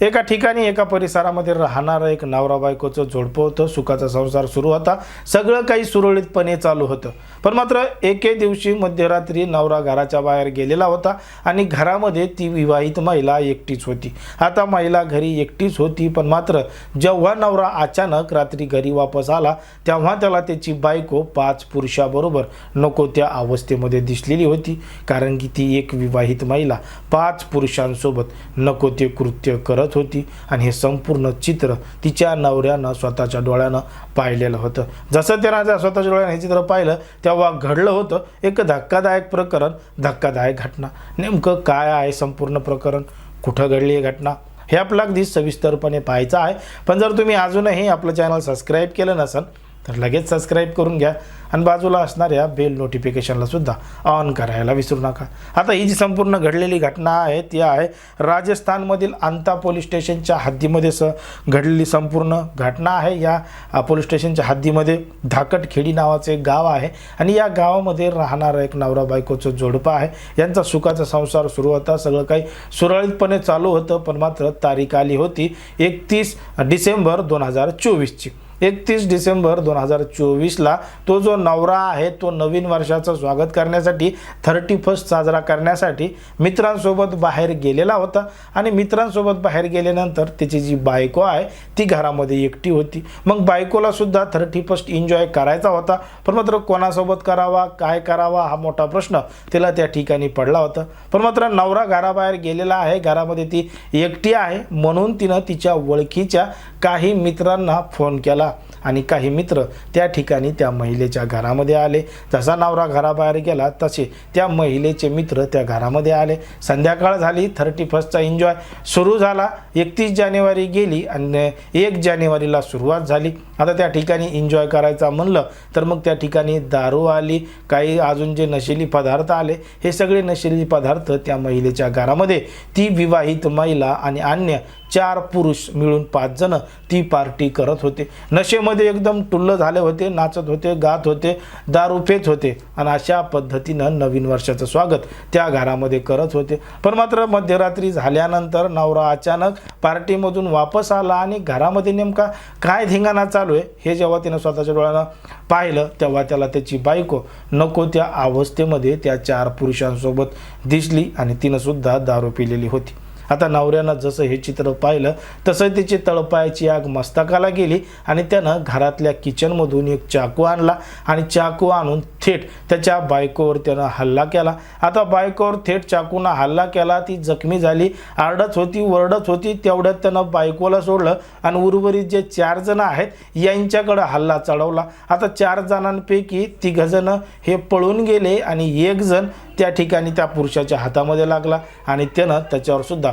एका ठिकाणी एका परिसरामध्ये राहणारं एक नवरा बायकोचं जोडपं होतं सुखाचा संसार सुरू होता. सगळं काही सुरळीतपणे चालू होतं. पण मात्र एके दिवशी मध्यरात्री नवरा घराच्या बाहेर गेलेला होता आणि घरामध्ये ती विवाहित महिला एकटीच होती. आता महिला घरी एकटीच होती पण मात्र जेव्हा नवरा अचानक रात्री घरी वापस आला तेव्हा त्याला त्याची बायको पाच पुरुषाबरोबर नको त्या अवस्थेमध्ये दिसलेली होती कारण की ती एक विवाहित महिला पाच पुरुषांसोबत नको ते कृत्य करत होती आणि हे संपूर्ण चित्र तिच्या नवऱ्यानं स्वतःच्या डोळ्यानं पाहिलेलं होतं. जसं त्यानं त्या स्वतःच्या डोळ्यानं हे चित्र पाहिलं तेव्हा घडलं होतं एक धक्कादायक प्रकरण धक्कादायक घटना. नेमकं काय आहे संपूर्ण प्रकरण? कुठं घडली आहे घटना? हे आपलं अगदी सविस्तरपणे पाहायचं आहे. पण जर तुम्ही अजूनही आपलं चॅनल सबस्क्राईब केलं नसेल तर लगेच सबस्क्राईब करून घ्या. आणि बाजूला असणाऱ्या बेल नोटिफिकेशनला सुद्धा ऑन करायला विसरू नका. आता ही जी संपूर्ण घडलेली घटना आहे ती आहे राजस्थानमधील अंता पोलीस स्टेशनच्या हद्दीमध्ये स घडलेली संपूर्ण घटना आहे. या पोलीस स्टेशनच्या हद्दीमध्ये धाकटखेडी नावाचं एक गाव आहे. आणि या गावामध्ये राहणारं एक नवरा बायकोचं जोडपं आहे. यांचा सुखाचा संसार सुरू होता. सगळं काही सुरळीतपणे चालू होतं पण मात्र तारीख आली होती एकतीस डिसेंबर दोन हजार चोवीसची. एकतीस डिसेंबर दोन हजार चोवीसला तो जो नवरा आहे तो नवीन वर्षाचं स्वागत करण्यासाठी थर्टी फर्स्ट साजरा करण्यासाठी मित्रांसोबत बाहेर गेलेला होता आणि मित्रांसोबत बाहेर गेल्यानंतर त्याची जी बायको आहे ती घरामध्ये एकटी होती. मग बायकोला सुद्धा थर्टी फर्स्ट एन्जॉय करायचा होता पण मात्र कोणासोबत करावा काय करावा हा मोठा प्रश्न तिला त्या ठिकाणी पडला होता. पण मात्र नवरा घराबाहेर गेलेला आहे घरामध्ये ती एकटी आहे म्हणून तिनं तिच्या ओळखीच्या काही मित्रांना फोन केला. आणि काही मित्र त्या ठिकाणी त्या महिलेच्या घरामध्ये आले. जसा नवरा घराबाहेर गेला तसे त्या महिलेचे मित्र त्या घरामध्ये आले. संध्याकाळ झाली थर्टी फर्स्टचा एन्जॉय सुरू झाला. एकतीस जानेवारी गेली आणि एक जानेवारीला सुरुवात झाली. आता त्या ठिकाणी एन्जॉय करायचा म्हणलं तर मग त्या ठिकाणी दारू आली काही अजून जे नशिली पदार्थ आले हे सगळे नशिली पदार्थ त्या महिलेच्या घरामध्ये. ती विवाहित महिला आणि अन्य चार पुरुष मिळून पाच जण ती पार्टी करत होते. नशे मध्ये एकदम टुल्ल झाले होते नाचत होते गात होते दारू पेत होते. आणि अशा पद्धतीनं नवीन वर्षाचं स्वागत त्या घरामध्ये करत होते. पण मात्र मध्यरात्री झाल्यानंतर नवरा अचानक पार्टीमधून वापस आला आणि घरामध्ये नेमका काय धिंगाणा चालू आहे हे जेव्हा तिनं स्वतःच्या डोळ्यानं पाहिलं तेव्हा त्याला त्याची बायको नको त्या अवस्थेमध्ये त्या चार पुरुषांसोबत दिसली आणि तिनं सुद्धा दारू पिलेली होती. आता नवऱ्यानं जसं हे चित्र पाहिलं तसं त्याची तळपायाची आग मस्तकाला गेली आणि त्यानं घरातल्या किचनमधून एक चाकू आणला आणि चाकू आणून थेट त्याच्या बायकोवर त्यानं हल्ला केला. आता बायकोवर थेट चाकूनं हल्ला केला ती जखमी झाली आरडत होती वरडत होती तेवढ्यात त्यानं बायकोला सोडलं आणि उर्वरित जे चार जण आहेत यांच्याकडं हल्ला चढवला. आता चार जणांपैकी तिघजणं हे पळून गेले आणि एक जण त्या ठिकाणी त्या पुरुषाच्या हातामध्ये लागला आणि त्यानं त्याच्यावर सुद्धा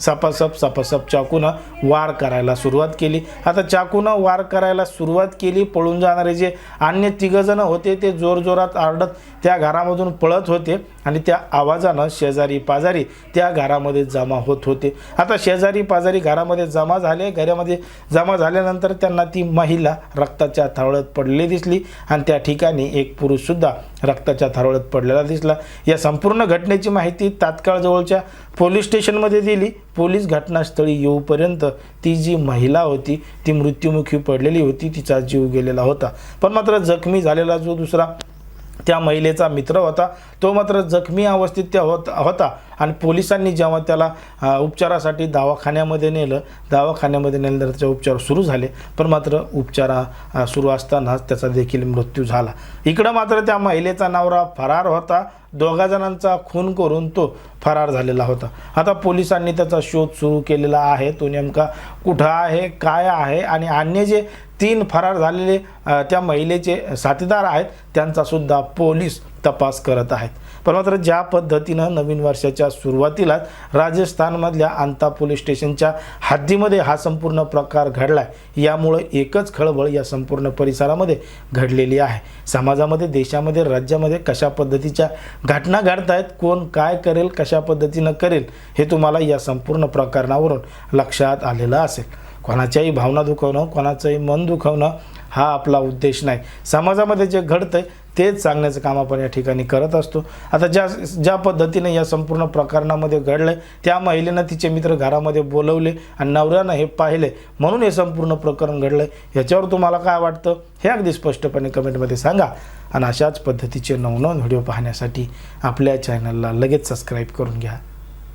सपासप सपासप चाकूनं वार करायला सुरुवात केली. आता चाकूनं वार करायला सुरुवात केली पळून जाणारे जे अन्य तिघजणं होते ते जोरजोरात आरडत त्या घरामधून पळत होते आणि त्या आवाजानं शेजारी पाजारी त्या घरामध्ये जमा होत होते. आता शेजारी पाजारी घरामध्ये जमा झाले घरामध्ये जमा झाल्यानंतर त्यांना ती महिला रक्ताच्या थारोळ्यात पडलेली दिसली आणि त्या ठिकाणी एक पुरुषसुद्धा रक्ताच्या थारोळ्यात पडलेला दिसला. या संपूर्ण घटनेची माहिती तात्काळ जवळच्या पोलीस स्टेशनमध्ये दिली. पोलीस घटनास्थळी येऊपर्यंत ती जी महिला होती ती मृत्युमुखी पडलेली होती तिचा जीव गेलेला होता. पण मात्र जखमी झालेला जो दुसरा त्या महिलेचा मित्र होता तो मात्र जखमी अवस्थेत त्या होत होता. आणि पोलिसांनी जेव्हा त्याला उपचारासाठी दवाखान्यामध्ये नेलं दवाखान्यामध्ये नेल्यानंतर त्याचे उपचार सुरू झाले. पण मात्र उपचारा सुरू असतानाच त्याचा देखील मृत्यू झाला. इकडं मात्र त्या महिलेचा नवरा फरार होता दोघा जणांचा खून करून तो फरार झालेला होता. आता पोलिसांनी त्याचा शोध सुरू केलेला आहे. तो नेमका कुठं आहे काय आहे आणि अन्य जे तीन फरार झालेले त्या महिलेचे साथीदार आहेत त्यांचासुद्धा पोलीस तपास करत आहेत. पण मात्र ज्या पद्धतीनं नवीन वर्षाच्या सुरुवातीलाच राजस्थानमधल्या अंता पोलीस स्टेशनच्या हद्दीमध्ये हा संपूर्ण प्रकार घडला आहे यामुळं एकच खळबळ या संपूर्ण परिसरामध्ये घडलेली आहे. समाजामध्ये देशामध्ये राज्यामध्ये कशा पद्धतीच्या घटना घडत आहेत कोण काय करेल कशा पद्धतीनं करेल हे तुम्हाला या संपूर्ण प्रकरणावरून लक्षात आलेलं असेल. कोणाच्याही भावना दुखवणं कोणाचंही मन दुखवणं हा आपला उद्देश नाही. समाजामध्ये जे घडतंय तेच सांगण्याचं काम आपण या ठिकाणी करत असतो. आता ज्या ज्या पद्धतीने या संपूर्ण प्रकरणामध्ये घडलंय त्या महिलेनं तिचे मित्र घरामध्ये बोलवले आणि नवऱ्यानं हे पाहिले. म्हणून हे संपूर्ण प्रकरण घडलंय. ह्याच्यावर तुम्हाला काय वाटतं? हे अगदी स्पष्टपणे कमेंटमध्ये सांगा. आणि अशाच पद्धतीचे नवनवन व्हिडिओ पाहण्यासाठी आपल्या चॅनलला लगेच सबस्क्राईब करून घ्या.